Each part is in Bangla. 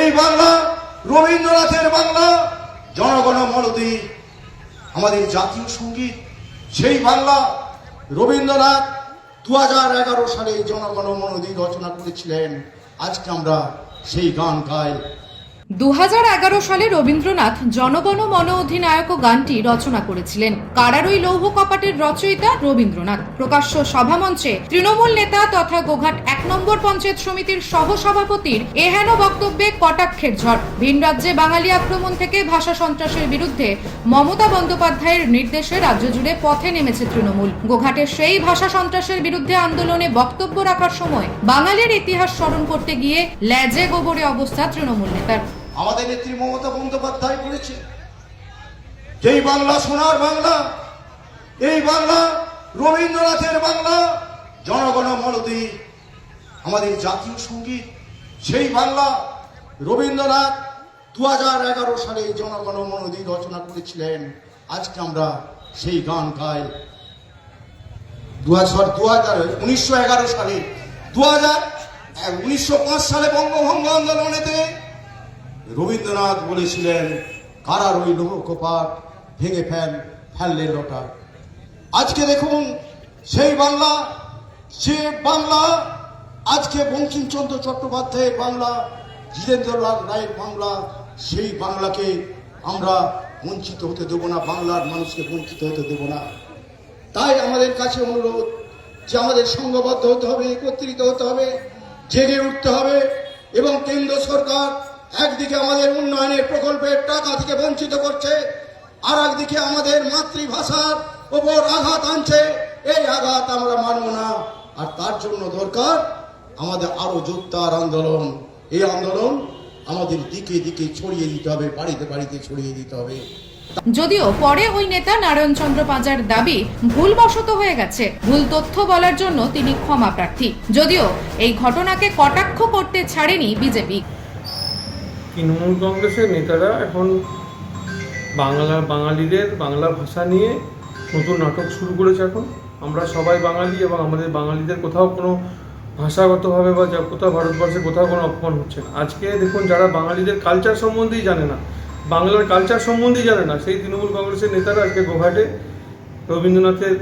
এই বাংলা, রবীন্দ্রনাথের বাংলা, জনগণ মলতি আমাদের জাতীয় সংগীত, সেই বাংলা রবীন্দ্রনাথ দু হাজার এগারো সালে জনগণ মনোদী রচনা করেছিলেন। আজকে আমরা সেই গান গাই। দু হাজার এগারো সালে রবীন্দ্রনাথ জনগণ মন অধিনায়ক গানটি রচনা করেছিলেন। কারারই লৌহ কপাটের রচয়িতা রবীন্দ্রনাথ। প্রকাশ্য সভামঞ্চে তৃণমূল নেতা তথা গোঘাট এক নম্বর পঞ্চায়েত সমিতির সহসভাপতির এহেন বক্তব্যে কটাক্ষের ঝড়। ভিন রাজ্যে বাঙালি আক্রমণ থেকে ভাষা সন্ত্রাসের বিরুদ্ধে মমতা বন্দ্যোপাধ্যায়ের নির্দেশে রাজ্য জুড়ে পথে নেমেছে তৃণমূল। গোঘাটের সেই ভাষা সন্ত্রাসের বিরুদ্ধে আন্দোলনে বক্তব্য রাখার সময় বাঙালির ইতিহাস স্মরণ করতে গিয়ে ল্যাজে গোবরে অবস্থা তৃণমূল নেতার। আমাদের নেত্রী মমতা বন্দ্যোপাধ্যায় বলেছে যেই বাংলা সোনার বাংলা, এই বাংলা রবীন্দ্রনাথের বাংলা, জনগণ মলতি, আমাদের জাতীয় সংগীত, সেই বাংলা রবীন্দ্রনাথ দু হাজার এগারো সালে জনগণ মনদি রচনা করেছিলেন। আজকে আমরা সেই গান গাই। দু হাজার দু হাজার উনিশশো এগারো সালে দু হাজার উনিশশো পাঁচ সালে বঙ্গভঙ্গ আন্দোলনেতে রবীন্দ্রনাথ বলেছিলেন, কারা রইল কপাট ভেঙে ফেল, ফেললে লোটা। আজকে দেখুন, সেই বাংলা, সে বাংলা, আজকে বঙ্কিমচন্দ্র চট্টোপাধ্যায়ের বাংলা, জিতেন্দ্রলাল রায়ের বাংলা, সেই বাংলাকে আমরা বঞ্চিত হতে দেবো না, বাংলার মানুষকে বঞ্চিত হতে দেবো না। তাই আমাদের কাছে অনুরোধ যে আমাদের সংঘবদ্ধ হতে হবে, একত্রিত হতে হবে, জেগে উঠতে হবে এবং কেন্দ্র সরকার একদিকে আমাদের উন্নয়নের প্রকল্পের টাকা থেকে বঞ্চিত করছে আর একদিকে আমাদের মাতৃভাষার ওপর আঘাত আনছে। এই আঘাত আমরা মানব না। আর তার জন্য দরকার আমাদের আরও জোরদার আন্দোলন। এই আন্দোলন আমাদের দিকে দিকে ছড়িয়ে দিতে হবে, বাড়িতে বাড়িতে ছড়িয়ে দিতে হবে। যদিও পরে ওই নেতা নারায়ণ চন্দ্র পাঁজার দাবি ভুলবশত হয়ে গেছে। ভুল তথ্য বলার জন্য তিনি ক্ষমা প্রার্থী। যদিও এই ঘটনাকে কটাক্ষ করতে ছাড়েনি বিজেপি। তৃণমূল কংগ্রেসের নেতারা এখন বাংলা, বাঙালিদের বাংলা ভাষা নিয়ে নতুন নাটক শুরু করেছে এখন। আমরা সবাই বাঙালি এবং আমাদের বাঙালিদের কোথাও কোনো ভাষাগতভাবে বা যা, কোথাও ভারতবর্ষে কোথাও কোনো অপমান হচ্ছে না। আজকে দেখুন যারা বাঙালিদের কালচার সম্বন্ধেই জানে না, বাংলার কালচার সম্বন্ধেই জানে না, সেই তৃণমূল কংগ্রেসের নেতারা আজকে গোঘাটে রবীন্দ্রনাথের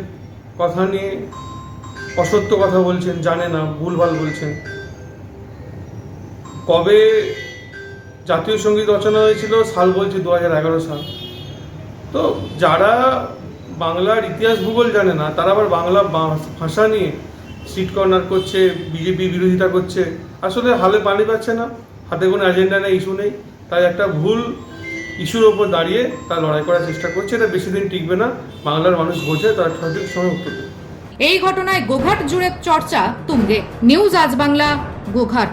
কথা নিয়ে অসত্য কথা বলছেন, জানে না, ভুলভাল বলছেন। কবে জাতীয় সংগীত রচনা হয়েছিল সাল বলছি দু হাজার এগারো সাল। তো যারা বাংলার ইতিহাস ভূগোল জানে না, তারা আবার বাংলা ভাষা নিয়ে সিট কর্নার করছে, বিজেপি বিরোধিতা করছে, আসলে হালে পানি পাচ্ছে না। হাতে কোনো এজেন্ডা নেই ইস্যু নেই। তাই একটা ভুল ইস্যুর ওপর দাঁড়িয়ে তার লড়াই করার চেষ্টা করছে, এটা বেশি দিন টিকবে না। বাংলার মানুষ বোঝে, তার সঠিক সময় উত্তর এই ঘটনায় গোঘাট জুড়ে চর্চা তুঙ্গে। নিউজ আজ বাংলা, গোঘাট।